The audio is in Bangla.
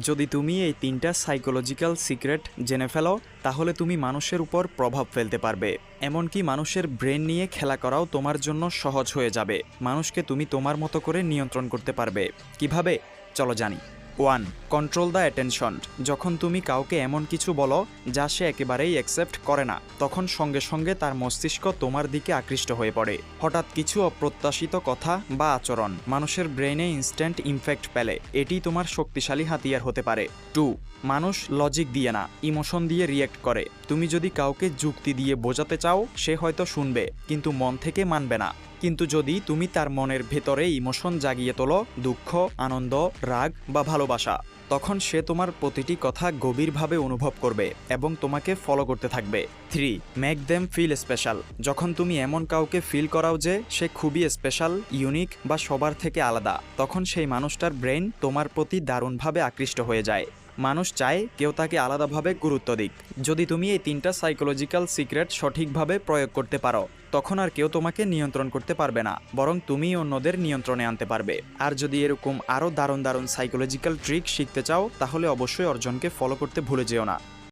যদি তুমি এই তিনটা সাইকোলজিক্যাল সিক্রেট জেনে ফেলো, তাহলে তুমি মানুষের উপর প্রভাব ফেলতে পারবে। এমনকি মানুষের ব্রেন নিয়ে খেলা করাও তোমার জন্য সহজ হয়ে যাবে। মানুষকে তুমি তোমার মতো করে নিয়ন্ত্রণ করতে পারবে। কীভাবে? চলো জানি। ওয়ান কন্ট্রোল দ্য অ্যাটেনশন যখন তুমি কাউকে এমন কিছু বলো, যা সে একেবারেই অ্যাকসেপ্ট করে না, তখন সঙ্গে সঙ্গে তার মস্তিষ্ক তোমার দিকে আকৃষ্ট হয়ে পড়ে। হঠাৎ কিছু অপ্রত্যাশিত কথা বা আচরণ মানুষের ব্রেনে ইনস্ট্যান্ট ইমফ্যাক্ট পেলে, এটি তোমার শক্তিশালী হাতিয়ার হতে পারে। টু, মানুষ লজিক দিয়ে না ইমোশন দিয়ে রিয়েক্ট করে। তুমি যদি কাউকে যুক্তি দিয়ে বোঝাতে চাও, সে হয়তো শুনবে, কিন্তু মন থেকে মানবে না। কিন্তু যদি তুমি তার মনের ভেতরে ইমোশন জাগিয়ে তোলো, দুঃখ, আনন্দ, রাগ বা ভালোবাসা, তখন সে তোমার প্রতিটি কথা গভীরভাবে অনুভব করবে এবং তোমাকে ফলো করতে থাকবে। Three make them feel special যখন তুমি এমন কাউকে ফিল করাও যে সে খুবই স্পেশাল ইউনিক বা সবার থেকে আলাদা, তখন সেই মানুষটার ব্রেন তোমার প্রতি দারুণভাবে আকৃষ্ট হয়ে যায়। মানুষ চায় কেউ তাকে আলাদাভাবে গুরুত্ব দিক। যদি তুমি এই তিনটা সাইকোলজিক্যাল সিক্রেট সঠিকভাবে প্রয়োগ করতে পারো, তখন আর কেউ তোমাকে নিয়ন্ত্রণ করতে পারবে না, বরং তুমি অন্যদের নিয়ন্ত্রণে আনতে পারবে। আর যদি এরকম আরও দারুণ দারুণ সাইকোলজিক্যাল ট্রিক শিখতে চাও, তাহলে অবশ্যই অর্জনকে ফলো করতে ভুলে যেও না।